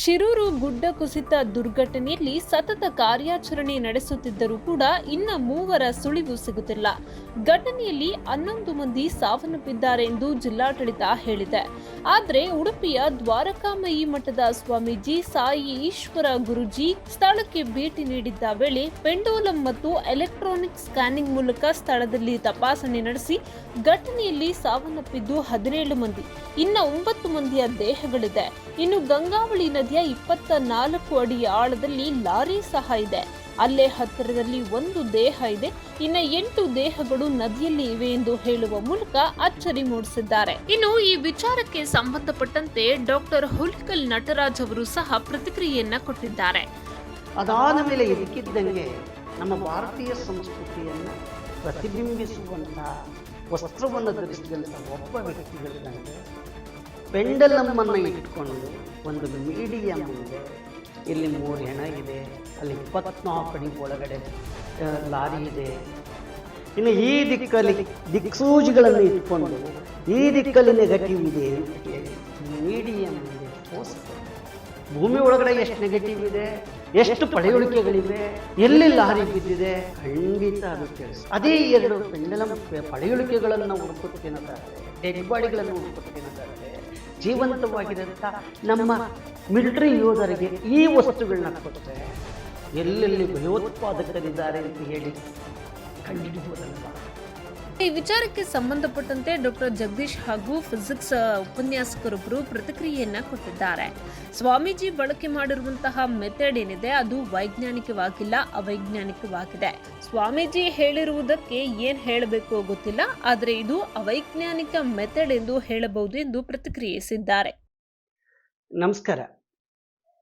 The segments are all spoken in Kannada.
ಶಿರೂರು ಗುಡ್ಡ ಕುಸಿತ ದುರ್ಘಟನೆಯಲ್ಲಿ ಸತತ ಕಾರ್ಯಾಚರಣೆ ನಡೆಸುತ್ತಿದ್ದರೂ ಕೂಡ ಇನ್ನ ಮೂವರ ಸುಳಿವು ಸಿಗುತ್ತಿಲ್ಲ. ಘಟನೆಯಲ್ಲಿ ಹನ್ನೊಂದು ಮಂದಿ ಸಾವನ್ನಪ್ಪಿದ್ದಾರೆ ಎಂದು ಜಿಲ್ಲಾಡಳಿತ ಹೇಳಿದೆ. ಆದರೆ ಉಡುಪಿಯ ದ್ವಾರಕಾಮಯಿ ಮಠದ ಸ್ವಾಮೀಜಿ ಸಾಯಿ ಈಶ್ವರ ಗುರುಜಿ ಸ್ಥಳಕ್ಕೆ ಭೇಟಿ ನೀಡಿದ್ದ ವೇಳೆ ಪೆಂಡೋಲಂ ಮತ್ತು ಎಲೆಕ್ಟ್ರಾನಿಕ್ ಸ್ಕ್ಯಾನಿಂಗ್ ಮೂಲಕ ಸ್ಥಳದಲ್ಲಿ ತಪಾಸಣೆ ನಡೆಸಿ ಘಟನೆಯಲ್ಲಿ ಸಾವನ್ನಪ್ಪಿದ್ದು ಹದಿನೇಳು ಮಂದಿ. ಇನ್ನ ಒಂಬತ್ತು ಮಂದಿಯ ದೇಹಗಳಿದೆ. ಇನ್ನು ಗಂಗಾವಳಿ ನದಿಯ ಇಪ್ಪತ್ತ ನಾಲ್ಕು ಅಡಿ ಆಳದಲ್ಲಿ ಲಾರಿ ಸಹ ಇದೆ. ಅಲ್ಲೇ ಹತ್ತಿರದಲ್ಲಿ ಒಂದು ದೇಹ ಇದೆ. ಇನ್ನ ಎಂಟು ದೇಹಗಳು ನದಿಯಲ್ಲಿ ಇವೆ ಎಂದು ಹೇಳುವ ಮೂಲಕ ಅಚ್ಚರಿ ಮೂಡಿಸಿದ್ದಾರೆ. ಇನ್ನು ಈ ವಿಚಾರಕ್ಕೆ ಸಂಬಂಧಪಟ್ಟಂತೆ ಡಾಕ್ಟರ್ ಹುಲ್ಕಲ್ ನಟರಾಜ್ ಅವರು ಸಹ ಪ್ರತಿಕ್ರಿಯೆಯನ್ನ ಕೊಟ್ಟಿದ್ದಾರೆ. ಅದಾದ ಮೇಲೆ ಇದಕ್ಕಿದ್ದಂಗೆ ನಮ್ಮ ಭಾರತೀಯ ಸಂಸ್ಕೃತಿಯನ್ನು ಪ್ರತಿಬಿಂಬಿಸುವಂತಹ ವಸ್ತ್ರವನ್ನು ಧರಿಸಿದಂತಹ ಒಬ್ಬ ವ್ಯಕ್ತಿಗಳಿದಂತೆ ಪೆಂಡಲಮ್ಮನ್ನು ಇಟ್ಕೊಂಡು ಒಂದು ಮೀಡಿಯಂ ಇದೆ ಇಲ್ಲಿ ಮೂರು ಹೆಣ ಇದೆ, ಅಲ್ಲಿ ಇಪ್ಪತ್ನಾಲ್ಕು ಅಡಿ ಒಳಗಡೆ ಲಾರಿ ಇದೆ. ಇನ್ನು ಈ ದಿಕ್ಕಲ್ಲಿ ದಿಕ್ಸೂಜಿಗಳನ್ನು ಇಟ್ಕೊಂಡು ಈ ದಿಕ್ಕಲ್ಲಿ ನೆಗೆಟಿವ್ ಇದೆ ಮೀಡಿಯಂ ಇದೆ. ಭೂಮಿ ಒಳಗಡೆ ಎಷ್ಟು ನೆಗೆಟಿವ್ ಇದೆ, ಎಷ್ಟು ಪಡೆಯುಳಿಕೆಗಳಿವೆ ಎಲ್ಲಿ ಲಾರಿ ಬಿದ್ದಿದೆ, ಖಂಡಿತ ಅದು ಕೆಲಸ ಅದೇ ಎರಡು ಪೆಂಡಲಂ ಪಳೆಯುಳಿಕೆಗಳನ್ನು ಹುಡುಕುತ್ತೆ ಡೆಡ್ ಬಾಡಿಗಳನ್ನು ಹುಡುಕುತ್ತೇನದಾದರೆ ಅಂತ ನಮ್ಮ ಮಿಲಿಟರಿ ಯೋಧರಿಗೆ ಈ ವಸ್ತುಗಳನ್ನ ಕೊಟ್ಟರೆ ಎಲ್ಲೆಲ್ಲಿ ಭಯೋತ್ಪಾದಕರಿದ್ದಾರೆ ಅಂತ ಹೇಳಿ ಕಂಡುಹಿಡಿಯುವುದಲ್ಲ ಈ ವಿಚಾರಕ್ಕೆ ಸಂಬಂಧಪಟ್ಟಂತೆ ಡಾಕ್ಟರ್ ಜಗದೀಶ್ ಹಾಗೂ ಫಿಸಿಕ್ಸ್ ಉಪನ್ಯಾಸಕರೊಬ್ಬರು ಪ್ರತಿಕ್ರಿಯೆಯನ್ನ ಕೊಟ್ಟಿದ್ದಾರೆ. ಸ್ವಾಮೀಜಿ ಬಳಕೆ ಮಾಡಿರುವಂತಹ ಮೆಥಡ್ ಏನಿದೆ, ಅದು ವೈಜ್ಞಾನಿಕವಾಗಿಲ್ಲ, ಅವೈಜ್ಞಾನಿಕವಾಗಿದೆ. ಸ್ವಾಮೀಜಿ ಹೇಳಿರುವುದಕ್ಕೆ ಏನ್ ಹೇಳಬೇಕು ಗೊತ್ತಿಲ್ಲ, ಆದರೆ ಇದು ಅವೈಜ್ಞಾನಿಕ ಮೆಥಡ್ ಎಂದು ಹೇಳಬಹುದು ಎಂದು ಪ್ರತಿಕ್ರಿಯಿಸಿದ್ದಾರೆ. ನಮಸ್ಕಾರ.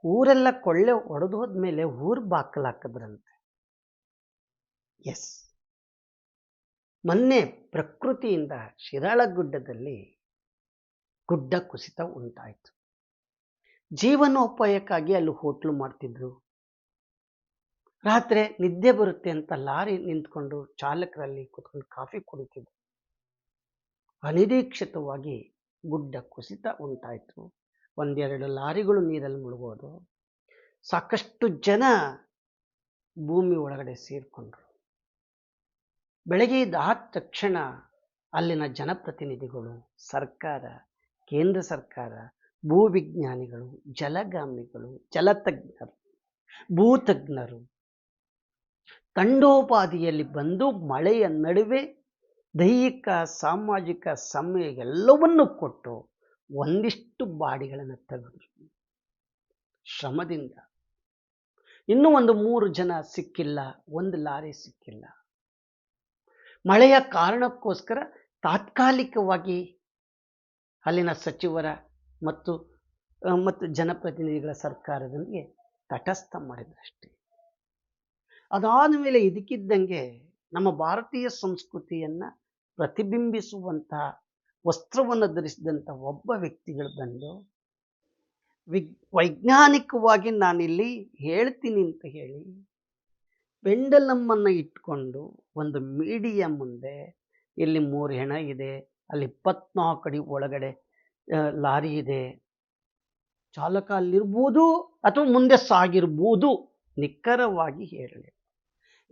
ಊರೆಲ್ಲ ಕೊಳ್ಳೆ ಒಡೆದು ಹೋದ್ಮೇಲೆ ಊರು ಬಾಕಲ್ ಹಾಕಿದ್ರಂತೆ ಎಸ್. ಮೊನ್ನೆ ಪ್ರಕೃತಿಯಿಂದ ಶಿರಾಳಗುಡ್ಡದಲ್ಲಿ ಗುಡ್ಡ ಕುಸಿತ ಉಂಟಾಯಿತು. ಜೀವನೋಪಾಯಕ್ಕಾಗಿ ಅಲ್ಲಿ ಹೋಟ್ಲು ಮಾಡ್ತಿದ್ರು. ರಾತ್ರಿ ನಿದ್ದೆ ಬರುತ್ತೆ ಅಂತ ಲಾರಿ ನಿಂತ್ಕೊಂಡು ಚಾಲಕರಲ್ಲಿ ಕುತ್ಕೊಂಡು ಕಾಫಿ ಕುಡಿತಿದ್ರು. ಅನಿರೀಕ್ಷಿತವಾಗಿ ಗುಡ್ಡ ಕುಸಿತ ಉಂಟಾಯಿತು. ಒಂದೆರಡು ಲಾರಿಗಳು ನೀರಲ್ಲಿ ಮುಳುಗೋದು. ಸಾಕಷ್ಟು ಜನ ಭೂಮಿ ಒಳಗಡೆ ಸೇರಿಕೊಂಡ್ರು. ಬೆಳಗ್ಗೆ ಇದಾದ ತಕ್ಷಣ ಅಲ್ಲಿನ ಜನಪ್ರತಿನಿಧಿಗಳು, ಸರ್ಕಾರ, ಕೇಂದ್ರ ಸರ್ಕಾರ ಭೂವಿಜ್ಞಾನಿಗಳು ಜಲಗಾಮಿಗಳು, ಜಲತಜ್ಞರು ಭೂತಜ್ಞರು ತಂಡೋಪಾದಿಯಲ್ಲಿ ಬಂದು ಮಳೆಯ ನಡುವೆ ದೈಹಿಕ, ಸಾಮಾಜಿಕ ಸಮಯ ಎಲ್ಲವನ್ನೂ ಕೊಟ್ಟು ಒಂದಿಷ್ಟು ಬಾಡಿಗಳನ್ನು ತೆಗೆದು ಶ್ರಮದಿಂದ. ಇನ್ನೂ ಒಂದು ಮೂರು ಜನ ಸಿಕ್ಕಿಲ್ಲ, ಒಂದು ಲಾರಿ ಸಿಕ್ಕಿಲ್ಲ. ಮಳೆಯ ಕಾರಣಕ್ಕೋಸ್ಕರ ತಾತ್ಕಾಲಿಕವಾಗಿ ಅಲ್ಲಿನ ಸಚಿವರ ಮತ್ತು ಮತ್ತು ಜನಪ್ರತಿನಿಧಿಗಳ ಸರ್ಕಾರದೊಂದಿಗೆ ತಟಸ್ಥ ಮಾಡಿದ್ರಷ್ಟೇ ಅದಾದ ಮೇಲೆ ಇದಕ್ಕಿದ್ದಂಗೆ ನಮ್ಮ ಭಾರತೀಯ ಸಂಸ್ಕೃತಿಯನ್ನು ಪ್ರತಿಬಿಂಬಿಸುವಂತಹ, ವಸ್ತ್ರವನ್ನು ಧರಿಸಿದಂಥ ಒಬ್ಬ ವ್ಯಕ್ತಿಗಳು ಬಂದು ವಿಜ್ ವೈಜ್ಞಾನಿಕವಾಗಿ ನಾನಿಲ್ಲಿ ಹೇಳ್ತೀನಿ ಅಂತ ಹೇಳಿ ಪೆಂಡಲಮ್ಮನ್ನು ಇಟ್ಕೊಂಡು ಒಂದು ಮೀಡಿಯಂ ಮುಂದೆ ಇಲ್ಲಿ ಮೂರು ಹೆಣ ಇದೆ, ಅಲ್ಲಿ ಇಪ್ಪತ್ನಾಲ್ಕು ಅಡಿ ಒಳಗಡೆ ಲಾರಿ ಇದೆ. ಚಾಲಕ ಅಲ್ಲಿರ್ಬೋದು ಅಥವಾ ಮುಂದೆ ಸಾಗಿರ್ಬೋದು, ನಿಖರವಾಗಿ ಹೇಳಲಿ.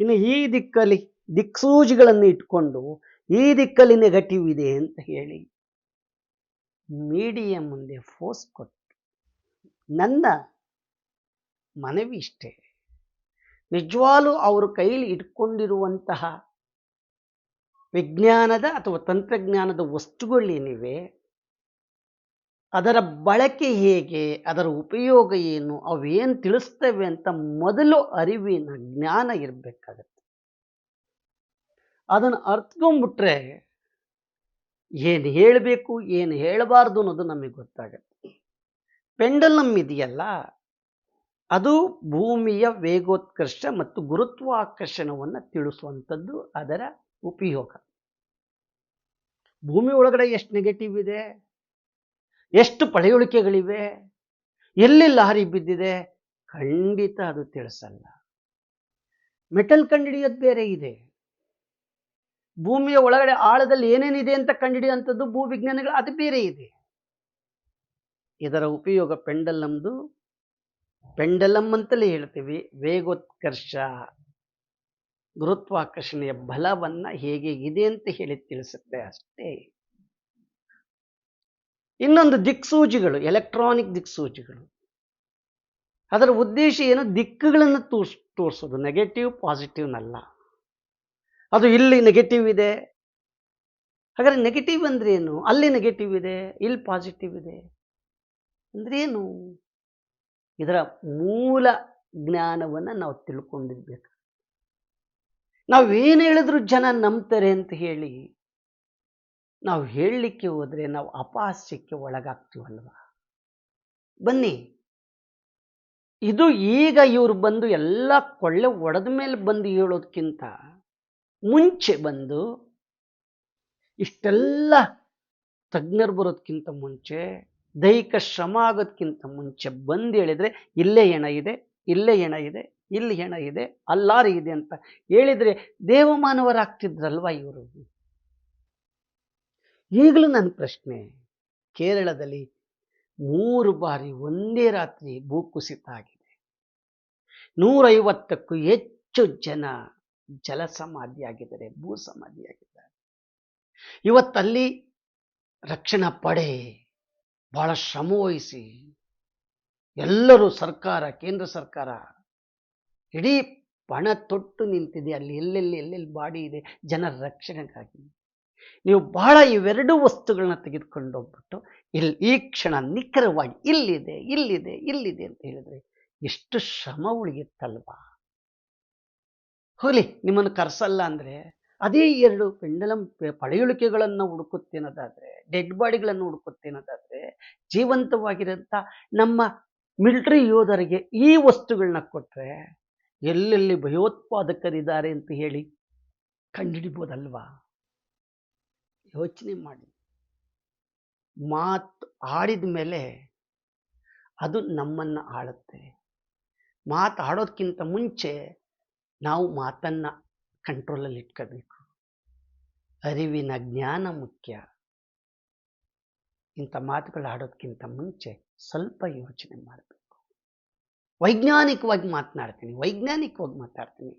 ಇನ್ನು ಈ ದಿಕ್ಕಲ್ಲಿ ದಿಕ್ಸೂಜಿಗಳನ್ನು ಇಟ್ಕೊಂಡು ಈ ದಿಕ್ಕಲ್ಲಿ ನೆಗೆಟಿವ್ ಇದೆ ಅಂತ ಹೇಳಿ ಮೀಡಿಯಂ ಮುಂದೆ ಫೋರ್ಸ್ ಕೊಟ್ಟು ನನ್ನ ಮನವಿ ಇಷ್ಟೇ. ನಿಜವಾಗ್ಲೂ ಅವರು ಕೈಲಿ ಇಟ್ಕೊಂಡಿರುವಂತಹ ವಿಜ್ಞಾನದ ಅಥವಾ ತಂತ್ರಜ್ಞಾನದ ವಸ್ತುಗಳೇನಿವೆ ಅದರ ಬಳಕೆ ಹೇಗೆ, ಅದರ ಉಪಯೋಗ ಏನು ಅವೇನು ತಿಳಿಸ್ತವೆ ಅಂತ ಮೊದಲು ಅರಿವಿನ ಜ್ಞಾನ ಇರಬೇಕಾಗತ್ತೆ. ಅದನ್ನು ಅರ್ಥಕೊಂಡ್ಬಿಟ್ರೆ ಏನು ಹೇಳಬೇಕು, ಏನು ಹೇಳಬಾರ್ದು ಅನ್ನೋದು ನಮಗೆ ಗೊತ್ತಾಗತ್ತೆ. ಪೆಂಡಲಮ್ ಇದೆಯಲ್ಲ ಅದು ಭೂಮಿಯ ವೇಗೋತ್ಕರ್ಷ ಮತ್ತು ಗುರುತ್ವಾಕರ್ಷಣವನ್ನು ತಿಳಿಸುವಂಥದ್ದು ಅದರ ಉಪಯೋಗ. ಭೂಮಿ ಒಳಗಡೆ ಎಷ್ಟು ನೆಗೆಟಿವ್ ಇದೆ? ಎಷ್ಟು ಪಳೆಯುಳಿಕೆಗಳಿವೆ? ಎಲ್ಲಿ ಲಾರಿ ಬಿದ್ದಿದೆ? ಖಂಡಿತ ಅದು ತಿಳಿಸಲ್ಲ. ಮೆಟಲ್ ಕಂಡಿಡಿಯೋದು ಬೇರೆ ಇದೆ. ಭೂಮಿಯ ಒಳಗಡೆ ಆಳದಲ್ಲಿ ಏನೇನಿದೆ ಅಂತ ಕಂಡುಹಿಡಿಯುವಂಥದ್ದು ಭೂವಿಜ್ಞಾನಿಗಳು, ಅದು ಬೇರೆ ಇದೆ. ಇದರ ಉಪಯೋಗ ಪೆಂಡಲಮ್ದು ಪೆಂಡಲಮ್ ಅಂತಲೇ ಹೇಳ್ತೀವಿ. ವೇಗೋತ್ಕರ್ಷ, ಗುರುತ್ವಾಕರ್ಷಣೆಯ ಬಲವನ್ನ ಹೇಗೆ ಇದೆ ಅಂತ ಹೇಳಿ ತಿಳಿಸುತ್ತೆ ಅಷ್ಟೇ. ಇನ್ನೊಂದು ದಿಕ್ಸೂಚಿಗಳು ಎಲೆಕ್ಟ್ರಾನಿಕ್ ದಿಕ್ಸೂಚಿಗಳು ಅದರ ಉದ್ದೇಶ ಏನು? ದಿಕ್ಕುಗಳನ್ನು ತೋರ್ಸ್, ತೋರಿಸೋದು ನೆಗೆಟಿವ್ ಪಾಸಿಟಿವ್ನಲ್ಲ ಅದು ಇಲ್ಲಿ ನೆಗೆಟಿವ್ ಇದೆ. ಹಾಗಾದ್ರೆ ನೆಗೆಟಿವ್ ಅಂದ್ರೆ ಏನು? ಅಲ್ಲಿ ನೆಗೆಟಿವ್ ಇದೆ, ಇಲ್ಲಿ ಪಾಸಿಟಿವ್ ಇದೆ. ಅಂದ್ರೇನು ಇದರ ಮೂಲ ಜ್ಞಾನವನ್ನು ನಾವು ತಿಳ್ಕೊಂಡಿರ್ಬೇಕು. ನಾವೇನು ಹೇಳಿದ್ರು ಜನ ನಂಬ್ತಾರೆ ಅಂತ ಹೇಳಿ, ನಾವು ಹೇಳಲಿಕ್ಕೆ ಹೋದರೆ ನಾವು ಅಪಹಾಸ್ಯಕ್ಕೆ ಒಳಗಾಗ್ತೀವಲ್ವ? ಬನ್ನಿ. ಇದು ಈಗ ಇವರು ಬಂದು ಎಲ್ಲ ಕೊಳ್ಳೆ ಒಡೆದ ಮೇಲೆ ಬಂದು ಹೇಳೋದಕ್ಕಿಂತ ಮುಂಚೆ ಬಂದು ಇಷ್ಟೆಲ್ಲ ತಜ್ಞರು ಬರೋದಕ್ಕಿಂತ ಮುಂಚೆ ದೈಹಿಕ ಶ್ರಮ ಆಗೋದಕ್ಕಿಂತ ಮುಂಚೆ ಬಂದು ಹೇಳಿದರೆ, ಇಲ್ಲೇ ಹೆಣ ಇದೆ, ಇಲ್ಲೇ ಹೆಣ ಇದೆ, ಇಲ್ಲಿ ಹೆಣ ಇದೆ, ಅಲ್ಲಾರಿ ಇದೆ ಅಂತ ಹೇಳಿದರೆ ದೇವಮಾನವರಾಗ್ತಿದ್ರಲ್ವಾ ಇವರು? ಈಗಲೂ ನನ್ನ ಪ್ರಶ್ನೆ, ಕೇರಳದಲ್ಲಿ ಮೂರು ಬಾರಿ ಒಂದೇ ರಾತ್ರಿ ಭೂಕುಸಿತ ಆಗಿದೆ. ನೂರೈವತ್ತಕ್ಕೂ ಹೆಚ್ಚು ಜನ ಜಲ ಸಮಾಧಿಯಾಗಿದ್ದಾರೆ ಭೂ ಸಮಾಧಿಯಾಗಿದ್ದಾರೆ ಇವತ್ತಲ್ಲಿ ರಕ್ಷಣಾ ಪಡೆ ಬಹಳ ಶ್ರಮವಹಿಸಿ ಎಲ್ಲರೂ ಸರ್ಕಾರ, ಕೇಂದ್ರ ಸರ್ಕಾರ, ಇಡೀ ಪಣ ತೊಟ್ಟು ನಿಂತಿದೆ. ಅಲ್ಲಿ ಎಲ್ಲೆಲ್ಲಿ ಎಲ್ಲೆಲ್ಲಿ ಬಾಡಿ ಇದೆ, ಜನರ ರಕ್ಷಣೆಗಾಗಿ. ನೀವು ಬಹಳ ಇವೆರಡು ವಸ್ತುಗಳನ್ನ ತೆಗೆದುಕೊಂಡು ಹೋಗ್ಬಿಟ್ಟು ಇಲ್ಲಿ ಈ ಕ್ಷಣ ನಿಖರವಾಗಿ ಇಲ್ಲಿದೆ ಇಲ್ಲಿದೆ ಇಲ್ಲಿದೆ ಅಂತ ಹೇಳಿದ್ರೆ ಎಷ್ಟು ಶ್ರಮ ಉಳಿಯುತ್ತಲ್ವಾ? ಹೋಗ್ಲಿ, ನಿಮ್ಮನ್ನು ಕರೆಸಲ್ಲ ಅಂದ್ರೆ ಅದೇ ಎರಡು ಪೆಂಡಲಂ ಪಳೆಯುಳಿಕೆಗಳನ್ನು ಹುಡುಕುತ್ತೇನದಾದ್ರೆ ಡೆಡ್ ಬಾಡಿಗಳನ್ನು ಹುಡುಕುತ್ತೇನದಾದ್ರೆ ಜೀವಂತವಾಗಿರೋಂಥ ನಮ್ಮ ಮಿಲಿಟರಿ ಯೋಧರಿಗೆ ಈ ವಸ್ತುಗಳನ್ನ ಕೊಟ್ಟರೆ ಎಲ್ಲೆಲ್ಲಿ ಭಯೋತ್ಪಾದಕರಿದ್ದಾರೆ ಅಂತ ಹೇಳಿ ಕಂಡುಹಿಡಿಬೋದಲ್ವಾ? ಯೋಚನೆ ಮಾಡಿ. ಮಾತು ಆಡಿದ ಮೇಲೆ ಅದು ನಮ್ಮನ್ನು ಆಳುತ್ತೆ. ಮಾತಾಡೋದಕ್ಕಿಂತ ಮುಂಚೆ ನಾವು ಮಾತನ್ನು ಕಂಟ್ರೋಲಲ್ಲಿ ಇಟ್ಕೋಬೇಕು. ಅರಿವಿನ ಜ್ಞಾನ ಮುಖ್ಯ. ಇಂಥ ಮಾತುಗಳು ಆಡೋದಕ್ಕಿಂತ ಮುಂಚೆ ಸ್ವಲ್ಪ ಯೋಚನೆ ಮಾಡಬೇಕು. ವೈಜ್ಞಾನಿಕವಾಗಿ ಮಾತನಾಡ್ತೀನಿ, ವೈಜ್ಞಾನಿಕವಾಗಿ ಮಾತಾಡ್ತೀನಿ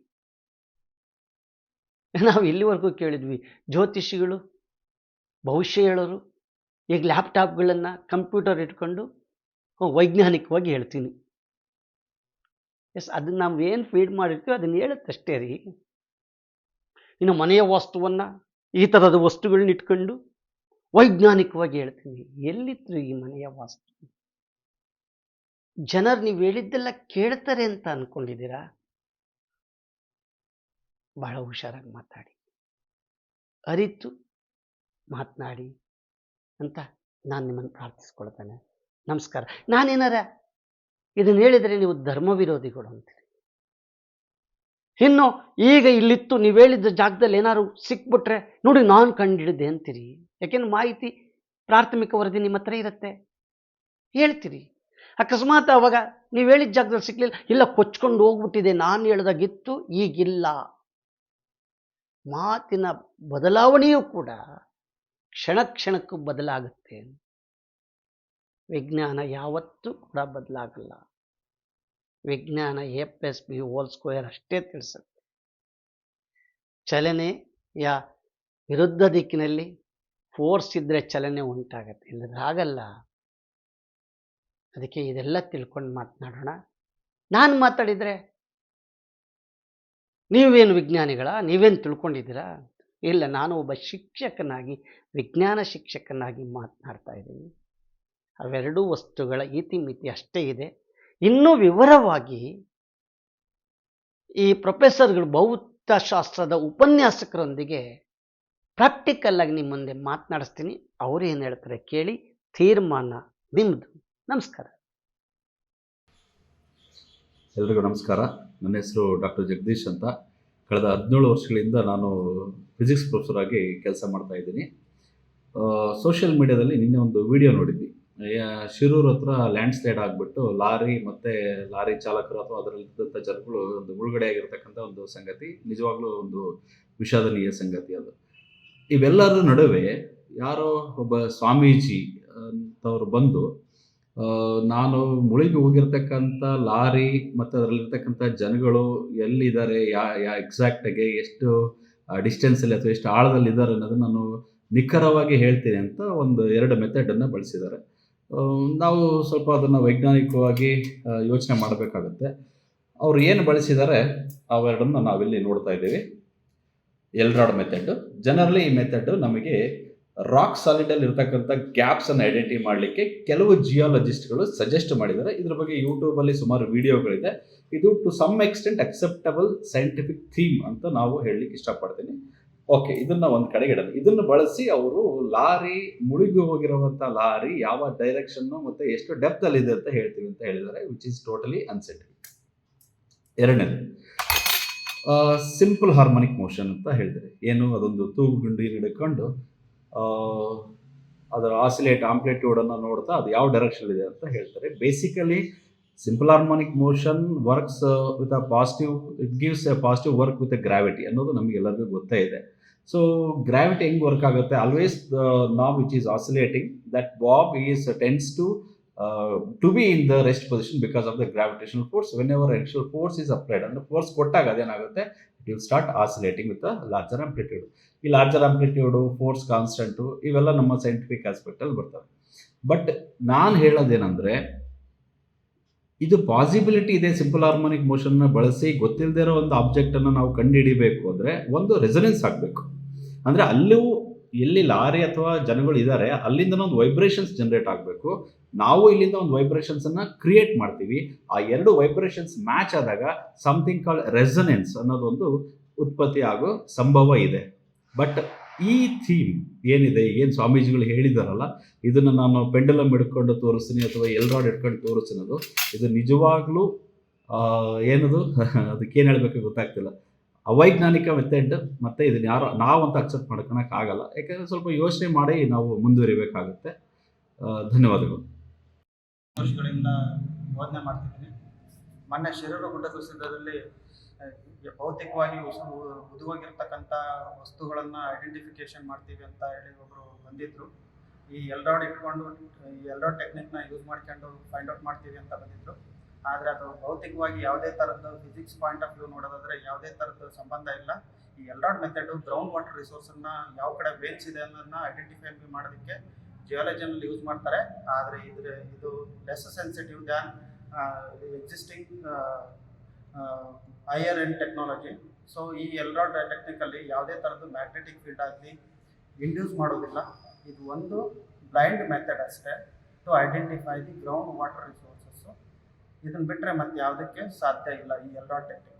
ನಾವು ಇಲ್ಲಿವರೆಗೂ ಕೇಳಿದ್ವಿ, ಜ್ಯೋತಿಷಿಗಳು, ಭವಿಷ್ಯ ಹೇಳೋರು, ಈಗ ಲ್ಯಾಪ್ಟಾಪ್ಗಳನ್ನು ಕಂಪ್ಯೂಟರ್ ಇಟ್ಕೊಂಡು ವೈಜ್ಞಾನಿಕವಾಗಿ ಹೇಳ್ತೀನಿ. ಎಸ್, ಅದನ್ನು ನಾವು ಏನು ಫೀಡ್ ಮಾಡಿರ್ತೀವಿ ಅದನ್ನು ಹೇಳುತ್ತಷ್ಟೇ ರೀ. ಇನ್ನು ಮನೆಯ ವಸ್ತುವನ್ನು ಈ ಥರದ ವಸ್ತುಗಳನ್ನ ಇಟ್ಕೊಂಡು ವೈಜ್ಞಾನಿಕವಾಗಿ ಹೇಳ್ತೀನಿ, ಎಲ್ಲಿತ್ತು ಈ ಮನೆಯ ವಾಸ್ತು? ಜನರು ನೀವು ಹೇಳಿದ್ದೆಲ್ಲ ಕೇಳ್ತಾರೆ ಅಂತ ಅಂದ್ಕೊಂಡಿದ್ದೀರಾ ಬಹಳ ಹುಷಾರಾಗಿ ಮಾತಾಡಿ. ಅರಿತು ಮಾತನಾಡಿ ಅಂತ ನಾನು ನಿಮ್ಮನ್ನು ಪ್ರಾರ್ಥಿಸ್ಕೊಳ್ತೇನೆ. ನಮಸ್ಕಾರ. ನಾನೇನಾರ ಇದನ್ನು ಹೇಳಿದರೆ ನೀವು ಧರ್ಮ ವಿರೋಧಿಗಳು ಅಂತೀರಿ. ಇನ್ನು ಈಗ ಇಲ್ಲಿತ್ತು, ನೀವು ಹೇಳಿದ ಜಾಗದಲ್ಲಿ ಏನಾದ್ರು ಸಿಕ್ಬಿಟ್ರೆ ನೋಡಿ ನಾನು ಕಂಡಿಡಿದೆ ಅಂತೀರಿ. ಯಾಕೆಂದ್ರೆ ಮಾಹಿತಿ ಪ್ರಾಥಮಿಕ ವರದಿ ನಿಮ್ಮ ಹತ್ರ ಇರುತ್ತೆ. ಹೇಳ್ತೀರಿ. ಅಕಸ್ಮಾತ್ ಅವಾಗ ನೀವು ಹೇಳಿದ ಜಾಗದಲ್ಲಿ ಸಿಕ್ಕಲಿಲ್ಲ ಇಲ್ಲ ಕೊಚ್ಕೊಂಡು ಹೋಗ್ಬಿಟ್ಟಿದೆ, ನಾನು ಹೇಳ್ದಾಗಿತ್ತು, ಈಗಿಲ್ಲ. ಮಾತಿನ ಬದಲಾವಣೆಯೂ ಕೂಡ ಕ್ಷಣ ಕ್ಷಣಕ್ಕೂ ಬದಲಾಗುತ್ತೆ. ವಿಜ್ಞಾನ ಯಾವತ್ತೂ ಕೂಡ ಬದಲಾಗಲ್ಲ. ವಿಜ್ಞಾನ A plus B whole square ಅಷ್ಟೇ ತಿಳಿಸುತ್ತೆ. ಚಲನೆಯ ವಿರುದ್ಧ ದಿಕ್ಕಿನಲ್ಲಿ ಫೋರ್ಸ್ ಇದ್ದರೆ ಚಲನೆ ಉಂಟಾಗತ್ತೆ. ಇಲ್ಲದ್ರೆ ಆಗಲ್ಲ. ಅದಕ್ಕೆ ಇದೆಲ್ಲ ತಿಳ್ಕೊಂಡು ಮಾತನಾಡೋಣ. ನಾನು ಮಾತಾಡಿದರೆ ನೀವೇನು ವಿಜ್ಞಾನಿಗಳ? ನೀವೇನು ತಿಳ್ಕೊಂಡಿದ್ದೀರಾ? ಇಲ್ಲ, ನಾನು ಒಬ್ಬ ಶಿಕ್ಷಕನಾಗಿ, ವಿಜ್ಞಾನ ಶಿಕ್ಷಕನಾಗಿ ಮಾತನಾಡ್ತಾ ಇದ್ದೀನಿ. ಅವೆರಡೂ ವಸ್ತುಗಳ ಇತಿಮಿತಿ ಅಷ್ಟೇ ಇದೆ. ಇನ್ನೂ ವಿವರವಾಗಿ ಈ ಪ್ರೊಫೆಸರ್ಗಳು ಭೌತಶಾಸ್ತ್ರದ ಉಪನ್ಯಾಸಕರೊಂದಿಗೆ ಪ್ರಾಕ್ಟಿಕಲ್ ಆಗಿ ನಿಮ್ಮ ಮುಂದೆ ಮಾತನಾಡಿಸ್ತೀನಿ. ಅವರು ಏನು ಹೇಳ್ತಾರೆ ಕೇಳಿ. ತೀರ್ಮಾನ ನಿಮ್ಮದು ನಮಸ್ಕಾರ. ಎಲ್ರಿಗೂ ನಮಸ್ಕಾರ. ನನ್ನ ಹೆಸರು ಡಾಕ್ಟರ್ ಜಗದೀಶ್ ಅಂತ. ಕಳೆದ ಹದಿನೇಳು ವರ್ಷಗಳಿಂದ ನಾನು ಫಿಸಿಕ್ಸ್ ಪ್ರೊಫೆಸರ್ ಆಗಿ ಕೆಲಸ ಮಾಡ್ತಾ ಇದ್ದೀನಿ. ಸೋಷಿಯಲ್ ಮೀಡಿಯಾದಲ್ಲಿ ನಿನ್ನೆ ಒಂದು ವಿಡಿಯೋ ನೋಡಿದ್ವಿ. ಶಿರೂರ್ ಹತ್ರ ಲ್ಯಾಂಡ್ ಸ್ಲೈಡ್ ಆಗಿಬಿಟ್ಟು ಲಾರಿ ಮತ್ತು ಲಾರಿ ಚಾಲಕರು ಅಥವಾ ಅದರಲ್ಲಿದ್ದಂಥ ಜನಗಳು ಒಂದು ಮುಳುಗಡೆ ಆಗಿರ್ತಕ್ಕಂಥ ಒಂದು ಸಂಗತಿ, ನಿಜವಾಗ್ಲೂ ಒಂದು ವಿಷಾದನೀಯ ಸಂಗತಿ ಅದು. ಇವೆಲ್ಲರ ನಡುವೆ ಯಾರೋ ಒಬ್ಬ ಸ್ವಾಮೀಜಿ ಅಂತವ್ರು ಬಂದು ನಾನು ಮುಳುಗಿ ಹೋಗಿರ್ತಕ್ಕಂಥ ಲಾರಿ ಮತ್ತು ಅದರಲ್ಲಿರ್ತಕ್ಕಂಥ ಜನಗಳು ಎಲ್ಲಿದ್ದಾರೆ, ಯಾ ಯಾ ಎಕ್ಸಾಕ್ಟಾಗಿ ಎಷ್ಟು ಡಿಸ್ಟೆನ್ಸಲ್ಲಿ ಅಥವಾ ಎಷ್ಟು ಆಳದಲ್ಲಿದ್ದಾರೆ ಅನ್ನೋದನ್ನು ನಾನು ನಿಖರವಾಗಿ ಹೇಳ್ತೀನಿ ಅಂತ ಒಂದು ಎರಡು ಮೆಥಡನ್ನು ಬಳಸಿದ್ದಾರೆ. ನಾವು ಸ್ವಲ್ಪ ಅದನ್ನು ವೈಜ್ಞಾನಿಕವಾಗಿ ಯೋಚನೆ ಮಾಡಬೇಕಾಗುತ್ತೆ. ಅವ್ರು ಏನು ಬಳಸಿದ್ದಾರೆ ಅವೆರಡನ್ನು ನಾವಿಲ್ಲಿ ನೋಡ್ತಾ ಇದ್ದೀವಿ. ಎಲ್ರಾಡ್ ಮೆಥಡ್ ಜನರಲಿ ಈ ಮೆಥಡ್ ನಮಗೆ ರಾಕ್ ಸಾಲಿಡಲ್ಲಿ ಇರ್ತಕ್ಕಂಥ ಗ್ಯಾಪ್ಸನ್ನು ಐಡೆಂಟಿ ಮಾಡಲಿಕ್ಕೆ ಕೆಲವು ಜಿಯಾಲಜಿಸ್ಟ್ಗಳು ಸಜೆಸ್ಟ್ ಮಾಡಿದ್ದಾರೆ ಇದ್ರ ಬಗ್ಗೆ ಯೂಟ್ಯೂಬಲ್ಲಿ ಸುಮಾರು ವಿಡಿಯೋಗಳಿದೆ. ಇದು to some extent acceptable scientific theme ಅಂತ ನಾವು ಹೇಳಲಿಕ್ಕೆ ಇಷ್ಟಪಡ್ತೀನಿ. ಓಕೆ, ಇದನ್ನ ಒಂದು ಕಡೆಗೆ ಇಡೋದು ಇದನ್ನ ಬಳಸಿ ಅವರು ಲಾರಿ, ಮುಳುಗಿ ಹೋಗಿರುವಂಥ ಲಾರಿ ಯಾವ ಡೈರೆಕ್ಷನ್ನು ಮತ್ತು ಎಷ್ಟು ಡೆಪ್ತ್ ಅಲ್ಲಿ ಇದೆ ಅಂತ ಹೇಳ್ತೀವಿ ಅಂತ ಹೇಳಿದ್ದಾರೆ ವಿಚ್ ಇಸ್ ಟೋಟಲಿ ಅನ್ಸೆಟ್ ಎರಡನೇದು ಸಿಂಪಲ್ ಹಾರ್ಮೋನಿಕ್ ಮೋಷನ್ ಅಂತ ಹೇಳಿದರೆ ಏನು, ಅದೊಂದು ತೂಗು ಗುಂಡಿ ಹಿಡ್ಕೊಂಡು ಅದರ ಆಸಿಲೇಟ್ ಆಂಪ್ಲಿಟ್ಯೂಡನ್ನು ನೋಡ್ತಾ ಅದು ಯಾವ ಡೈರೆಕ್ಷನ್ ಇದೆ ಅಂತ ಹೇಳ್ತಾರೆ. Basically simple harmonic motion works with a positive it gives a positive work with a gravity ಅನ್ನೋದು ನಮಗೆಲ್ಲರಿಗೂ ಗೊತ್ತೇ ಇದೆ. ಸೊ ಗ್ರಾವಿಟಿ ಹೆಂಗೆ ವರ್ಕ್ ಆಗುತ್ತೆ? ಆಲ್ವೇಸ್ ನಾವ್ which is oscillating that bob is tends to to be in the rest position because of the gravitational force whenever actual force is applied ಅಂದರೆ ಫೋರ್ಸ್ ಕೊಟ್ಟಾಗ ಅದೇನಾಗುತ್ತೆ? It will start oscillating with larger amplitude ಈ ಲಾರ್ಜರ್ ಆಂಪ್ಲಿಟ್ಯೂಡು ಫೋರ್ಸ್ ಕಾನ್ಸ್ಟೆಂಟು ಇವೆಲ್ಲ ನಮ್ಮ ಸೈಂಟಿಫಿಕ್ ಆಸ್ಪೆಕ್ಟಲ್ಲಿ ಬರ್ತವೆ. ಬಟ್ ನಾನು ಹೇಳೋದೇನೆಂದರೆ ಇದು ಪಾಸಿಬಿಲಿಟಿ ಇದೆ ಸಿಂಪಲ್ ಹಾರ್ಮೋನಿಕ್ ಮೋಷನ್ನ ಬಳಸಿ ಗೊತ್ತಿಲ್ಲದೆ ಇರೋ ಒಂದು ಆಬ್ಜೆಕ್ಟನ್ನು ನಾವು ಕಂಡುಹಿಡಿಬೇಕು ಅಂದರೆ ಒಂದು ರೆಸನೆನ್ಸ್ ಆಗಬೇಕು. ಅಂದರೆ ಅಲ್ಲೂ ಎಲ್ಲಿ ಲಾರಿ ಅಥವಾ ಜನಗಳು ಇದ್ದಾರೆ ಅಲ್ಲಿಂದ ಒಂದು ವೈಬ್ರೇಷನ್ಸ್ ಜನರೇಟ್ ಆಗಬೇಕು. ನಾವು ಇಲ್ಲಿಂದ ಒಂದು ವೈಬ್ರೇಷನ್ಸನ್ನು ಕ್ರಿಯೇಟ್ ಮಾಡ್ತೀವಿ. ಆ ಎರಡು ವೈಬ್ರೇಷನ್ಸ್ ಮ್ಯಾಚ್ ಆದಾಗ ಸಮಥಿಂಗ್ ಕಾಲ್ ರೆಸನೆನ್ಸ್ ಅನ್ನೋದೊಂದು ಉತ್ಪತ್ತಿ ಆಗೋ ಸಂಭವ ಇದೆ. ಬಟ್ ಈ ಥೀಮ್ ಏನಿದೆ, ಏನು ಸ್ವಾಮೀಜಿಗಳು ಹೇಳಿದಾರಲ್ಲ, ಇದನ್ನು ನಾನು ಪೆಂಡಲಮ್ ಹಿಡ್ಕೊಂಡು ತೋರಿಸ್ತೀನಿ ಅಥವಾ ಎಲ್ರಾಡ್ ಹಿಡ್ಕೊಂಡು ತೋರಿಸ್ತೀನಿ ಇದು ನಿಜವಾಗ್ಲೂ ಏನದು? ಏನದು ಏನು ಹೇಳಬೇಕು ಗೊತ್ತಾಗ್ತಿಲ್ಲ. ಅವೈಜ್ಞಾನಿಕ ಮೆಥಡ್ ಮತ್ತು ಇದನ್ನ ಯಾರು ನಾವಂತ ಅಕ್ಸೆಪ್ಟ್ ಮಾಡ್ಕೊಳಕ್ಕೆ ಆಗಲ್ಲ. ಯಾಕಂದರೆ ಸ್ವಲ್ಪ ಯೋಚನೆ ಮಾಡಿ ನಾವು ಮುಂದುವರಿಬೇಕಾಗುತ್ತೆ. ಧನ್ಯವಾದಗಳು. ವರ್ಷಗಳಿಂದ ಬೋಧನೆ ಮಾಡ್ತಿದ್ದೀನಿ. ಮೊನ್ನೆ ಶಿರೂರು ಗುಡ್ಡ ಕುಸಿತದಲ್ಲಿ ಭೌತಿಕವಾಗಿ ಮುದುವಾಗಿರ್ತಕ್ಕಂಥ ವಸ್ತುಗಳನ್ನ ಐಡೆಂಟಿಫಿಕೇಶನ್ ಮಾಡ್ತೀವಿ ಅಂತ ಹೇಳಿ ಒಬ್ಬರು ಬಂದಿದ್ದರು ಈ ಎಲ್ರಾಡ್ ಇಟ್ಕೊಂಡು, ಈ ಎಲ್ರಾಡ್ ಟೆಕ್ನಿಕ್ನ ಯೂಸ್ ಮಾಡ್ಕೊಂಡು ಫೈಂಡ್ ಔಟ್ ಮಾಡ್ತೀವಿ ಅಂತ ಬಂದಿದ್ದರು ಆದರೆ ಅದು ಭೌತಿಕವಾಗಿ ಯಾವುದೇ ಥರದ ಫಿಸಿಕ್ಸ್ ಪಾಯಿಂಟ್ ಆಫ್ ವ್ಯೂ ನೋಡೋದಾದ್ರೆ ಯಾವುದೇ ಥರದ್ದು ಸಂಬಂಧ ಇಲ್ಲ. ಈ L rod method ground water ರಿಸೋರ್ಸನ್ನು ಯಾವ ಕಡೆ ವೇನ್ಸ್ ಇದೆ ಅನ್ನೋದನ್ನ ಐಡೆಂಟಿಫೈ ಮಾಡೋದಕ್ಕೆ ಜಿಯಾಲಜಿನಲ್ಲಿ ಯೂಸ್ ಮಾಡ್ತಾರೆ. ಆದರೆ ಇದ್ರ ಇದು less sensitive than existing higher end technology so ಈ ಎಲ್ರಾಡ್ ಟೆಕ್ನಿಕಲ್ಲಿ ಯಾವುದೇ ಥರದ್ದು ಮ್ಯಾಗ್ನೆಟಿಕ್ ಫೀಲ್ಡ್ ಆಗಲಿ ಇಂಡ್ಯೂಸ್ ಮಾಡೋದಿಲ್ಲ. ಇದು ಒಂದು ಬ್ಲೈಂಡ್ ಮೆಥಡ್ ಅಷ್ಟೇ to identify the ground water resources ಇದನ್ನು ಬಿಟ್ಟರೆ ಮತ್ತೆ ಯಾವುದಕ್ಕೆ ಸಾಧ್ಯ ಇಲ್ಲ ಈ ಎಲ್ರಾಡ್ ಟೆಕ್ನಿಕ್